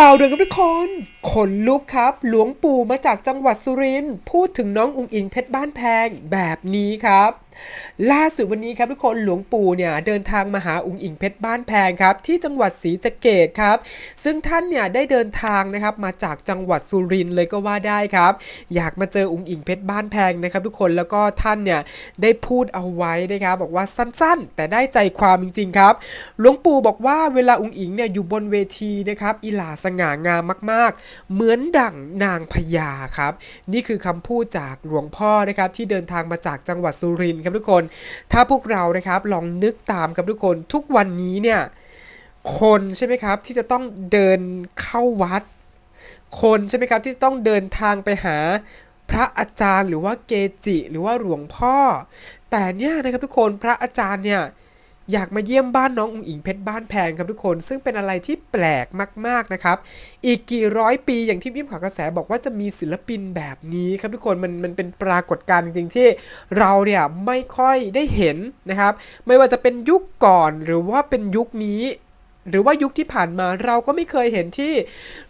ข่าวเดือดกับทุกคนขนลุกครับ หลวงปู่มาจากจังหวัดสุรินทร์พูดถึงน้องอุงอิงเพชรบ้านแพงแบบนี้ครับ ล่าสุดวันนี้ครับทุกคนหลวงปู่เนี่ยเดินทางมาหาอุงอิงเพชรบ้านแพงครับที่จังหวัดศรีสะเกดครับ ซึ่งท่านเนี่ยได้เดินทางนะครับมาจากจังหวัดสุรินทร์เลยก็ว่าได้ครับ อยากมาเจออุงอิงเพชรบ้านแพงนะครับ ทุกคนแล้วก็ท่านเนี่ยได้พูดเอาไว้นะครับบอกว่าสั้นๆ แต่ได้ใจความจริงๆครับ หลวงปู่บอกว่าเวลาอุงอิงเนี่ยอยู่บนเวทีนะครับอีหลาสง่างามมาก ๆ เหมือนดั่งนางพญาครับ นี่คือคำพูดจากหลวงพ่อนะครับที่เดินทางมาจากจังหวัดสุรินทร์ครับทุกคน ถ้าพวกเรานะครับลองนึกตามครับทุกคน ทุกวันนี้เนี่ยคนใช่ไหมครับที่จะต้องเดินเข้าวัด คนใช่ไหมครับที่ต้องเดินทางไปหาพระอาจารย์หรือว่าเกจิ หรือว่าหลวงพ่อ แต่เนี่ยนะครับทุกคนพระอาจารย์เนี่ย อยากมาเยี่ยมบ้านน้องอุ๋งอิงเพชรบ้านแพงครับทุกคน ซึ่งเป็นอะไรที่แปลกมากๆนะครับ อีกกี่ร้อยปีอย่างที่พี่ข่าวกระแสบอกว่าจะมีศิลปินแบบนี้ครับทุกคนมันมันเป็นปรากฏการณ์จริงๆที่เราเนี่ยไม่ค่อยได้เห็นนะครับ ไม่ว่าจะเป็นยุคก่อนหรือว่าเป็นยุคนี้หรือว่ายุคที่ผ่านมาเราก็ไม่เคยเห็นที่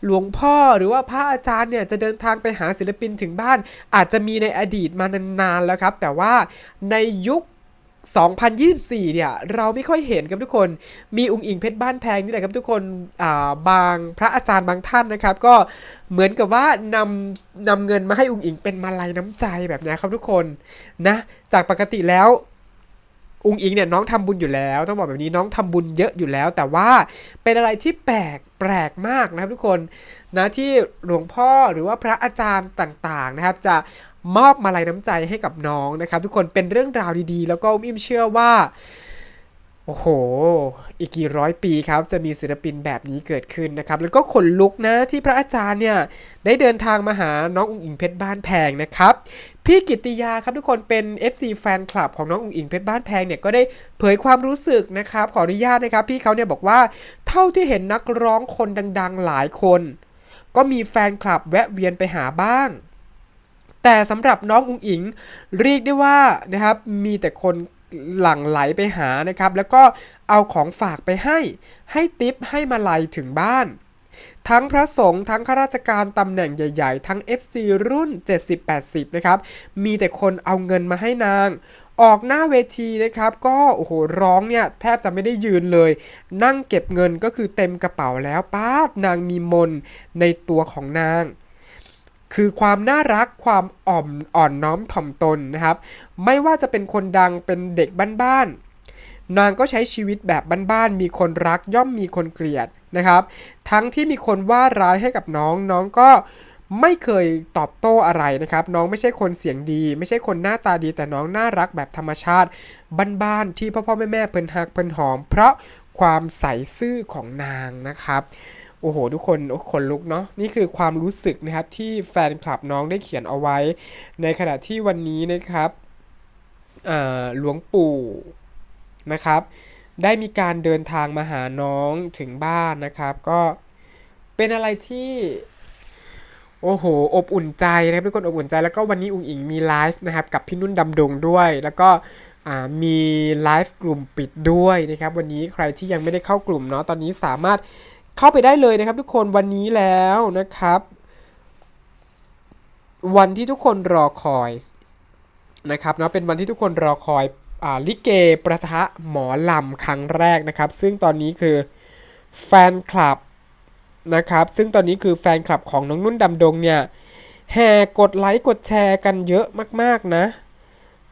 หลวงพ่อหรือว่าพระอาจารย์เนี่ยจะเดินทางไปหาศิลปินถึงบ้าน อาจจะมีในอดีตมานานๆแล้วครับ แต่ว่าในยุค 2024 เนี่ย เราไม่ค่อยเห็นครับทุกคน มีองค์อิงเพชรบ้านแพงนี่แหละครับทุกคนาบางพระอาจารย์บางท่านนะครับ ก็เหมือนกับว่านำนำเงินมาให้องค์อิงเป็นมาลัยน้ำใจแบบนี้ครับทุกคนนะจากปกติแล้วอุงอิงเนี่ยน้องทำบุญอยู่แล้ว ต้องบอกแบบนี้น้องทำบุญเยอะอยู่แล้ว แต่ว่าเป็นอะไรที่แปลกแปลกมากนะครับทุกคนนะที่หลวงพ่อหรือว่าพระอาจารย์ต่างๆนะครับ จะ มอบมาลัยน้ำใจให้กับน้องนะครับ ทุกคนเป็นเรื่องราวดีๆ แล้วก็อิมเชื่อว่า โอ้โห อีกกี่ร้อยปีครับ จะมีศิลปินแบบนี้เกิดขึ้นนะครับ แล้วก็ขนลุกนะที่พระอาจารย์เนี่ย ได้เดินทางมาหาน้องอุ๋งอิงเพชรบ้านแพงนะครับ พี่กิตติยาครับทุกคนเป็น FC แฟนคลับของน้องอุ๋งอิงเพชรบ้านแพงเนี่ยก็ได้เผยความรู้สึกนะครับ ขออนุญาตนะครับ พี่เขาเนี่ยบอกว่า เท่าที่เห็นนักร้องคนดัง ๆ หลายคน ก็มีแฟนคลับแวะเวียนไปหาบ้าง แต่สำหรับน้องอุงอิง เรียกได้ว่านะครับมีแต่คนหลั่งไหลไปหานะครับ แล้วก็เอาของฝากไปให้ ให้ติปให้มาลัยถึงบ้าน ทั้งพระสงฆ์ทั้งข้าราชการตำแหน่งใหญ่ ๆ ทั้ง FC รุ่น 70-80 นะครับ มีแต่คนเอาเงินมาให้นาง ออกหน้าเวทีนะครับ ก็โอ้โหร้องเนี่ยแทบจะไม่ได้ยืนเลย นั่งเก็บเงินก็คือเต็มกระเป๋าแล้วป้านางมีมนในตัวของนาง คือความน่ารักความอ่อมอ่อนน้อมถ่อมตนนะครับ ไม่ว่าจะเป็นคนดังเป็นเด็กบ้านๆนางก็ใช้ชีวิตแบบบ้านๆมีคนรักย่อมมีคนเกลียดนะครับ ทั้งที่มีคนว่าร้ายให้กับน้องน้องก็ไม่เคยตอบโต้อะไรนะครับ น้องไม่ใช่คนเสียงดี ไม่ใช่คนหน้าตาดีแต่น้องน่ารักแบบธรรมชาติบ้านๆที่พ่อพ่อแม่แม่ๆเพิ่นฮักเพิ่นหอม เพราะความใสซื่อของนางนะครับ โอ้โห ทุกคนขนลุกเนาะนี่คือความรู้สึกนะครับที่แฟนคลับน้องได้เขียนเอาไว้ ในขณะที่วันนี้นะครับหลวงปู่นะครับ ได้มีการเดินทางมาหาน้องถึงบ้านนะครับ ก็เป็นอะไรที่โอ้โห อบอุ่นใจนะครับทุกคนอบอุ่นใจแล้วก็วันนี้อุ๋งอิงมีไลฟ์นะครับกับพี่นุ่นดำดงด้วย แล้วก็มีไลฟ์กลุ่มปิดด้วยนะครับ วันนี้ใครที่ยังไม่ได้เข้ากลุ่มเนาะตอนนี้สามารถ เข้าไปได้เลยนะครับ ทุกคนวันนี้แล้วนะครับ วันที่ทุกคนรอคอยนะครับเนาะเป็นวันที่ทุกคนรอคอยอลิเกประทะหมอลำครั้งแรกนะครับ ซึ่งตอนนี้คือแฟนคลับนะครับ ซึ่งตอนนี้คือแฟนคลับของน้องนุ่นดำดงเนี่ยแห่กดไลค์กดแชร์กันเยอะมากๆนะ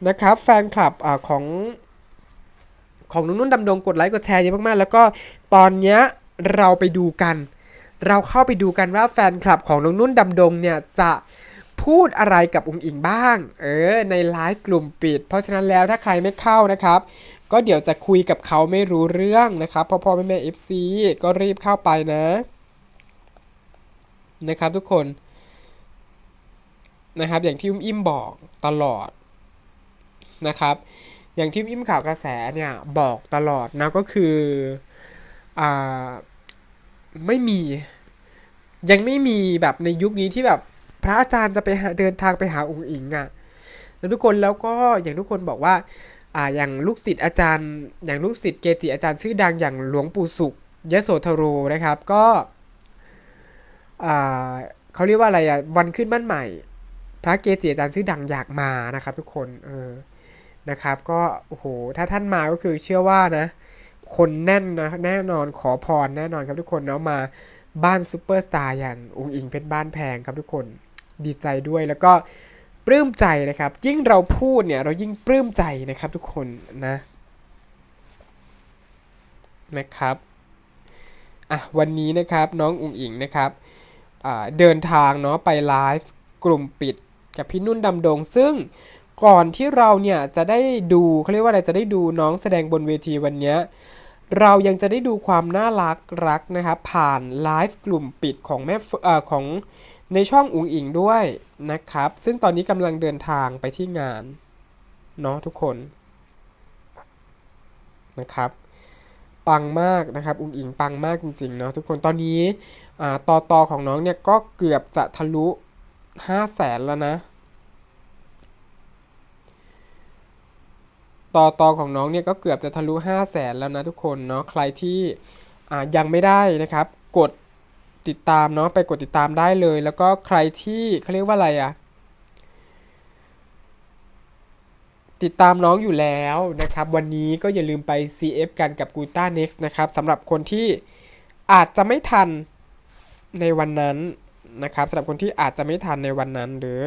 นะครับแฟนคลับอของของน้องนุ่นดำดงกดไลค์กดแชร์เยอะมากๆ แล้วก็ตอนเนี้ย เราไปดูกัน เราเข้าไปดูกันว่าแฟนคลับของน้องนุ่นดำดงเนี่ยจะพูดอะไรกับอุ๋งอิงบ้าง เออ ในไลฟ์กลุ่มปิด เพราะฉะนั้นแล้วถ้าใครไม่เข้านะครับ ก็เดี๋ยวจะคุยกับเขาไม่รู้เรื่องนะครับพ่อพ่อแม่แม่เอฟซีก็รีบเข้าไปนะ นะครับทุกคน นะครับ อย่างที่อุ้มอิ่มบอกตลอดนะครับ อย่างที่อุ้มอิ่มข่าวกระแสเนี่ยบอกตลอดนะก็คืออ่า ไม่มี ยังไม่มีแบบในยุคนี้ที่แบบพระอาจารย์จะไปหาเดินทางไปหาองค์อิงอะ่ะแล้วทุกคนแล้วก็อย่างทุกคนบอกว่าอ่าอย่างลูกศิษย์อาจารย์ อย่างลูกศิษย์เกจิอาจารย์ชื่อดังอย่างหลวงปู่สุขยโสธโรนะครับ ก็อ่าเขาเรียกว่าอะไรอะวันขึ้นบ้านใหม่ พระเกจิอาจารย์ชื่อดังอยากมานะครับ ทุกคนเออนะครับ ก็โอ้โหถ้าท่านมาก็คือเชื่อว่านะ คนแน่นนะแน่นอนขอพรแน่นอนครับทุกคนเนาะมาบ้านซูเปอร์สตาร์อย่างอุงอิงเพชรบ้านแพงครับทุกคนดีใจด้วยแล้วก็ปลื้มใจนะครับ ยิ่งเราพูดเนี่ยเรายิ่งปลื้มใจนะครับทุกคนนะนะครับอะวันนี้นะครับน้องอุงอิงนะครับเดินทางเนาะไปไลฟ์กลุ่มปิดกับพี่นุ่นดำดง ซึ่งก่อนที่เราเนี่ยจะได้ดูเขาเรียกว่าอะไรจะได้ดูน้องแสดงบนเวทีวันเนี้ย เรายังจะได้ดูความน่ารักรักนะครับผ่านไลฟ์กลุ่มปิดของแม่เอ่อของในช่องอุ๋งอิงด้วยนะครับ ซึ่งตอนนี้กำลังเดินทางไปที่งานเนาะทุกคนนะครับ ปังมากนะครับ อุ๋งอิงปังมากจริงๆเนาะทุกคนตอนนี้อ่าต่อต่อของน้องเนี่ยก็เกือบจะทะลุ5 0 0แสนแล้วนะ ต่อต่อของน้องเนี่ยก็เกือบจะทะลุ5 0 0แสนแล้วนะทุกคนเนาะใครที่ยังไม่ได้นะครับ กดติดตามเนาะไปกดติดตามได้เลย แล้วก็ใครที่เขาเรียกว่าอะไรอะติดตามน้องอยู่แล้วนะครับ วันนี้ก็อย่าลืมไป CF กันกับ g u t a Next นะครับสำหรับคนที่อาจจะไม่ทันในวันนั้นนะครับสำหรับคนที่อาจจะไม่ทันในวันนั้นหรือ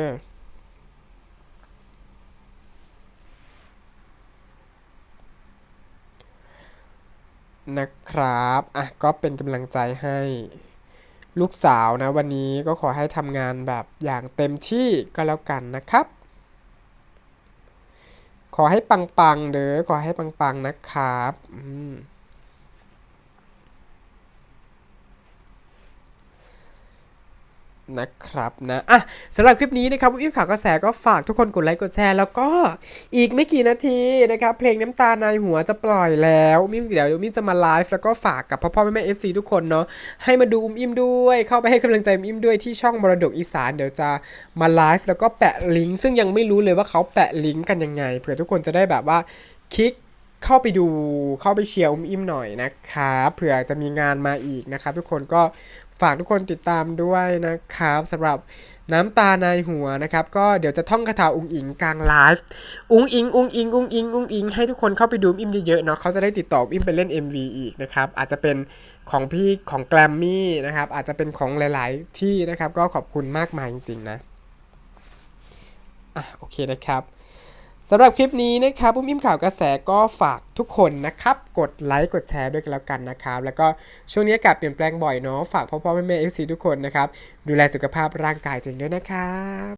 นะครับอะก็เป็นกำลังใจให้ลูกสาวนะ วันนี้ก็ขอให้ทำงานแบบอย่างเต็มที่ก็แล้วกันนะครับ ขอให้ปังๆเด้อขอให้ปังๆนะครับอืม นะครับนะอะสำหรับคลิปนี้นะครับวิวข่าวกระแสก็ฝากทุกคนกดไลค์กดแชร์ แล้วก็อีกไม่กี่นาทีนะครับเพลงน้ำตาในหัวจะปล่อยแล้วมิมเดี๋ยวมิมจะมาไลฟ์แล้วก็ฝากกับพ่อพ่อแม่แม่เอฟซีทุกคนเนาะให้มาดูอุ้มอิมด้วย เข้าไปให้กำลังใจอุ้มอิมด้วยที่ช่องมรดกอีสานเดี๋ยวจะมาไลฟ์แล้วก็แปะลิงก์ซึ่งยังไม่รู้เลยว่าเขาแปะลิงก์กันยังไงเผื่อทุกคนจะได้แบบว่าคลิก เข้าไปดูเข้าไปเชียร์อุ้มอิ่มหน่อยนะครับเผื่อจะมีงานมาอีกนะครับ ทุกคนก็ฝากทุกคนติดตามด้วยนะครับสำหรับน้ำตาในหัวนะครับ ก็เดี๋ยวจะท่องคาถาอุ้งอิงกลางไลฟ์อุ้งอิงอุ้งอิงอุ้งอิงอุ้งอิงให้ทุกคนเข้าไปดูอิมเยอะๆเนาะเขาจะได้ติดต่ออุ้มอิมไปเล่น MV อีกนะครับ อาจจะเป็นของพี่ของแกรมมี่นะครับ อาจจะเป็นของหลายๆที่นะครับ ก็ขอบคุณมากมายจริงๆนะอะโอเคนะครับ สำหรับคลิปนี้นะครับปุ้มอิ่มข่าวกระแสก็ฝากทุกคนนะครับ กดไลค์กดแชร์ด้วยกันแล้วกันนะครับ แล้วก็ช่วงนี้อากาศเปลี่ยนแปลงบ่อยเนาะฝากพ่อพ่อแม่แม่เอฟซีทุกคนนะครับ ดูแลสุขภาพร่างกายตัวเองด้วยนะครับ